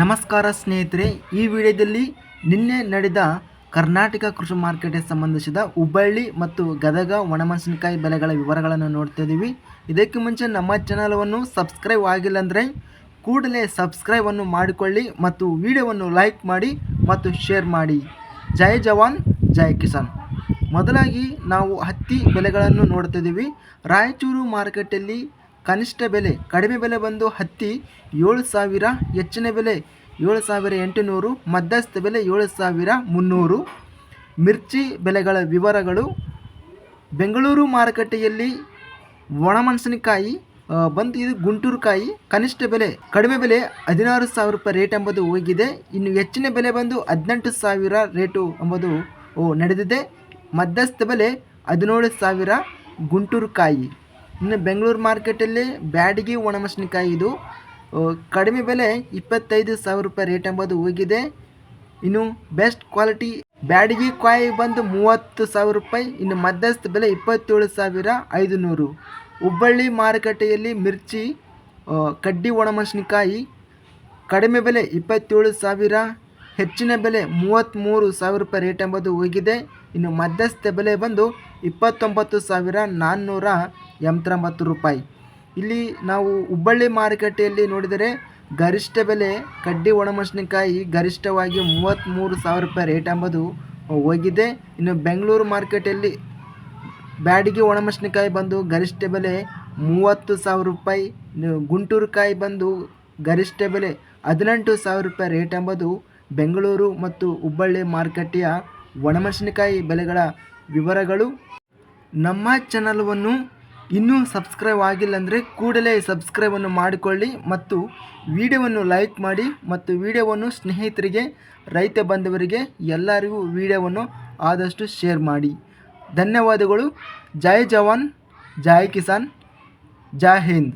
ನಮಸ್ಕಾರ ಸ್ನೇಹಿತರೆ, ಈ ವಿಡಿಯೋದಲ್ಲಿ ನಿನ್ನೆ ನಡೆದ ಕರ್ನಾಟಕ ಕೃಷಿ ಮಾರ್ಕೆಟ್ಗೆ ಸಂಬಂಧಿಸಿದ ಹುಬ್ಬಳ್ಳಿ ಮತ್ತು ಗದಗ ಒಣಮೆಣಸಿನಕಾಯಿ ಬೆಲೆಗಳ ವಿವರಗಳನ್ನು ನೋಡ್ತಾ ಇದ್ದೀವಿ. ಇದಕ್ಕೆ ಮುಂಚೆ ನಮ್ಮ ಚಾನಲವನ್ನು ಸಬ್ಸ್ಕ್ರೈಬ್ ಆಗಿಲ್ಲ ಅಂದರೆ ಕೂಡಲೇ ಸಬ್ಸ್ಕ್ರೈಬನ್ನು ಮಾಡಿಕೊಳ್ಳಿ ಮತ್ತು ವಿಡಿಯೋವನ್ನು ಲೈಕ್ ಮಾಡಿ ಮತ್ತು ಶೇರ್ ಮಾಡಿ. ಜೈ ಜವಾನ್, ಜೈ ಕಿಸಾನ್. ಮೊದಲಾಗಿ ನಾವು ಹತ್ತಿ ಬೆಲೆಗಳನ್ನು ನೋಡ್ತಿದ್ದೀವಿ ರಾಯಚೂರು ಮಾರುಕಟ್ಟೆಯಲ್ಲಿ ಕನಿಷ್ಠ ಬೆಲೆ, ಕಡಿಮೆ ಬೆಲೆ ಬಂದು ಹತ್ತಿ ಏಳು ಸಾವಿರ, ಹೆಚ್ಚಿನ ಬೆಲೆ ಏಳು ಸಾವಿರ ಎಂಟುನೂರು, ಮಧ್ಯಸ್ಥ ಬೆಲೆ ಏಳು ಸಾವಿರ ಮುನ್ನೂರು. ಮಿರ್ಚಿ ಬೆಲೆಗಳ ವಿವರಗಳು ಬೆಂಗಳೂರು ಮಾರುಕಟ್ಟೆಯಲ್ಲಿ ಒಣಮೆಣಸಿನಕಾಯಿ ಬಂದು ಇದು ಗುಂಟೂರು ಕಾಯಿ ಕನಿಷ್ಠ ಬೆಲೆ, ಕಡಿಮೆ ಬೆಲೆ ಹದಿನಾರು ಸಾವಿರ ರೂಪಾಯಿ ರೇಟ್ ಎಂಬುದು ಹೋಗಿದೆ. ಇನ್ನು ಹೆಚ್ಚಿನ ಬೆಲೆ ಬಂದು ಹದಿನೆಂಟು ಸಾವಿರ ರೇಟು ಎಂಬುದು ನಡೆದಿದೆ. ಮಧ್ಯಸ್ಥ ಬೆಲೆ ಹದಿನೇಳು ಸಾವಿರ ಗುಂಟೂರು ಕಾಯಿ ಇನ್ನು ಬೆಂಗಳೂರು ಮಾರ್ಕೆಟಲ್ಲಿ ಬ್ಯಾಡಗಿ ಒಣಮೆಣಸಿನಕಾಯಿ ಇದು. ಕಡಿಮೆ ಬೆಲೆ ಇಪ್ಪತ್ತೈದು ಸಾವಿರ ರೂಪಾಯಿ ರೇಟ್ ಎಂಬುದು ಹೋಗಿದೆ. ಇನ್ನು ಬೆಸ್ಟ್ ಕ್ವಾಲಿಟಿ ಬ್ಯಾಡಗಿ ಕಾಯಿ ಬಂದು ಮೂವತ್ತು ಸಾವಿರ ರೂಪಾಯಿ, ಇನ್ನು ಮಧ್ಯಸ್ಥ ಬೆಲೆ ಇಪ್ಪತ್ತೇಳು ಸಾವಿರ ಐದು ನೂರು ಹುಬ್ಬಳ್ಳಿ ಮಾರುಕಟ್ಟೆಯಲ್ಲಿ ಮಿರ್ಚಿ ಕಡ್ಡಿ ಒಣಮೆಣಸಿನಕಾಯಿ ಕಡಿಮೆ ಬೆಲೆ ಇಪ್ಪತ್ತೇಳು ಸಾವಿರ, ಹೆಚ್ಚಿನ ಬೆಲೆ ಮೂವತ್ತ್ಮೂರು ಸಾವಿರ ರೂಪಾಯಿ ರೇಟ್ ಎಂಬುದು ಹೋಗಿದೆ. ಇನ್ನು ಮಧ್ಯಸ್ಥ ಬೆಲೆ ಬಂದು ಇಪ್ಪತ್ತೊಂಬತ್ತು ಸಾವಿರ ನಾನ್ನೂರ ಎಂಬತ್ತೊಂಬತ್ತು ರೂಪಾಯಿ. ಇಲ್ಲಿ ನಾವು ಹುಬ್ಬಳ್ಳಿ ಮಾರುಕಟ್ಟೆಯಲ್ಲಿ ನೋಡಿದರೆ ಗರಿಷ್ಠ ಬೆಲೆ ಕಡ್ಡಿ ಒಣಮೆಣಸಿನಕಾಯಿ ಗರಿಷ್ಠವಾಗಿ ಮೂವತ್ತ್ಮೂರು ಸಾವಿರ ರೂಪಾಯಿ ರೇಟ್ ಎಂಬುದು ಹೋಗಿದೆ. ಇನ್ನು ಬೆಂಗಳೂರು ಮಾರ್ಕೆಟಲ್ಲಿ ಬ್ಯಾಡಿಗೆ ಒಣಮೆಣಸಿನಕಾಯಿ ಬಂದು ಗರಿಷ್ಠ ಬೆಲೆ ಮೂವತ್ತು ಸಾವಿರ ರೂಪಾಯಿ. ಗುಂಟೂರು ಕಾಯಿ ಬಂದು ಗರಿಷ್ಠ ಬೆಲೆ ಹದಿನೆಂಟು ಸಾವಿರ ರೂಪಾಯಿ ರೇಟ್ ಎಂಬುದು ಬೆಂಗಳೂರು ಮತ್ತು ಹುಬ್ಬಳ್ಳಿ ಮಾರುಕಟ್ಟೆಯ ಒಣಮೆಣಸಿನಕಾಯಿ ಬೆಲೆಗಳ ವಿವರಗಳು. ನಮ್ಮ ಚಾನಲವನ್ನು ಇನ್ನೂ ಸಬ್ಸ್ಕ್ರೈಬ್ ಆಗಿಲ್ಲ ಅಂದರೆ ಕೂಡಲೇ ಸಬ್ಸ್ಕ್ರೈಬನ್ನು ಮಾಡಿಕೊಳ್ಳಿ ಮತ್ತು ವಿಡಿಯೋವನ್ನು ಲೈಕ್ ಮಾಡಿ ಮತ್ತು ವಿಡಿಯೋವನ್ನು ಸ್ನೇಹಿತರಿಗೆ, ರೈತ ಬಂಧುವರಿಗೆ ಎಲ್ಲರಿಗೂ ವಿಡಿಯೋವನ್ನು ಆದಷ್ಟು ಶೇರ್ ಮಾಡಿ. ಧನ್ಯವಾದಗಳು. ಜೈ ಜವಾನ್, ಜೈ ಕಿಸಾನ್, ಜೈ ಹಿಂದ್.